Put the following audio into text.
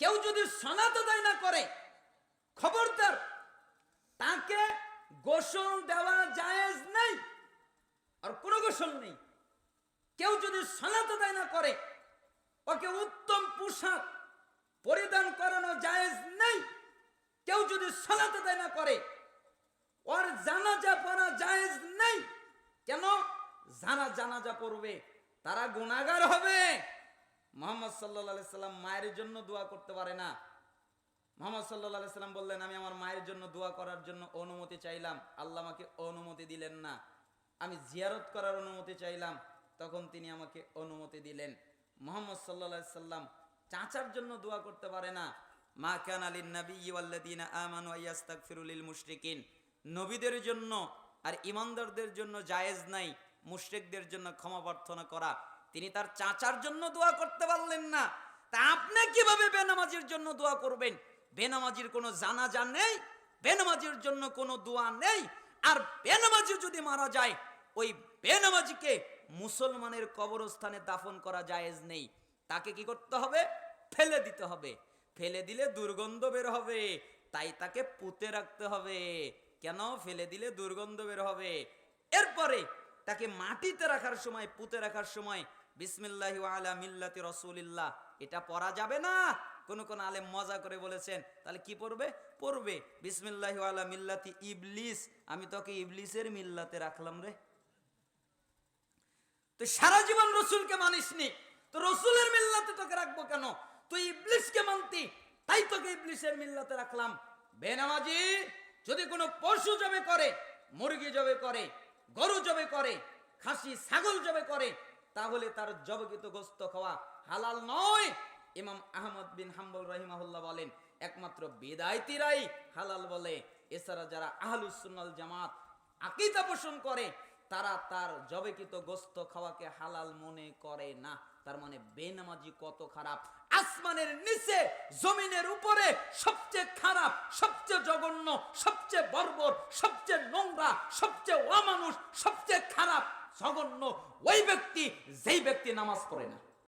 কেউ যদি সনাত আদায় না করে, খবরদার, তাকে গোসল দেওয়া জায়েজ নেই আর কোনো গোসল নেই। কেউ যদি সনাত আদায় না করে, ওকে উত্তম পোশাক পরিধান করানো জায়েজ নেই। কেউ যদি সনাত আদায় না করে, ওর জানাজা পড়া জায়েজ নেই। কেন? যারা জানাজা পড়বে, তারা গুণাগার হবে। মোহাম্মদ সাল্লাহ সাল্লাম মায়ের জন্য দোয়া করতে পারে না। মোহাম্মদ সাল্লাহ সাল্লাম বললেন, আমি আমার মায়ের জন্য দোয়া করার জন্য অনুমতি চাইলাম। আল্লাহ আমাকে অনুমতি দিলেন না। আমি জিয়ারত করার অনুমতি চাইলাম। তখন তিনি আমাকে অনুমতি দিলেন। মোহাম্মদ সাল্লাহ সাল্লাম চাচার জন্য দোয়া করতে পারে না। মা কান আলীন নবী ওয়াল্লাদিনা আমানু মুশরিকিন। নবীদের জন্য আর ইমানদারদের জন্য জায়েজ নাই। মুশরিকদের জন্য ক্ষমা প্রার্থনা করা। তিনি তার চাচার জন্য দোয়া করতে পারলেন না। তা আপনি কীভাবে বেনামাজির জন্য দোয়া করবেন? বেনামাজির কোনো জানাজা নেই, বেনামাজির জন্য কোনো দোয়া নেই। আর বেনামাজি যদি মারা যায়, ওই বেনামাজিকে মুসলমানের কবরস্থানে দাফন করা জায়েজ নেই। তাকে কি করতে হবে? ফেলে দিতে হবে। ফেলে দিলে দুর্গন্ধ বের হবে, তাই তাকে পুঁতে রাখতে হবে। কেন? ফেলে দিলে দুর্গন্ধ বের হবে। এরপরে তাকে মাটিতে রাখার সময়, পুঁতে রাখার সময় বিসমিল্লাহি আলা মিল্লাতি রসুলিল্লাহ। এটা পড়া যাবে না। কোন কোন আলেম মজা করে বলেছেন। তাহলে কি পড়বে? পড়বে। বিসমিল্লাহি আলা মিল্লাতি ইবলিস। আমি তোকে ইবলিসের মিল্লাতে রাখলাম রে। তুই সারা জীবন রসুলকে মানিসনি। তো রসুলের মিল্লাতে তোকে রাখব কেন? তুই ইবলিসকে মানতি। তাই তোকে ইবলিসের মিল্লাতে রাখলাম। বেনামাজি, যদি কোনো পশু জবে করে, মুরগি জবে করে, গরু জবে করে, খাসি, ছাগল জবে করে তাহলে তার জবকিত গোস্ত খাওয়া হালাল নয়। ইমাম আহমদ বিন হাম্বল রহিমাহুল্লাহ বলেন, একমাত্র বেদায়তিরাই হালাল বলে। এছাড়া যারা আহলুসুন্নাল জামাত আকিদা পোষণ করে, তারা তার জবেকিত গোস্ত খাওয়াকে হালাল মনে করে না। তার মানে বেনামাজি কত খারাপ। আসমানের নিচে, জমিনের উপরে সবচেয়ে খারাপ, সবচেয়ে জঘন্য, সবচেয়ে বর্বর, সবচেয়ে নোংরা, সবচেয়ে অমানুষ, সবচেয়ে খারাপ জঘন্য ওই ব্যক্তি যেই ব্যক্তি নামাজ পড়ে না।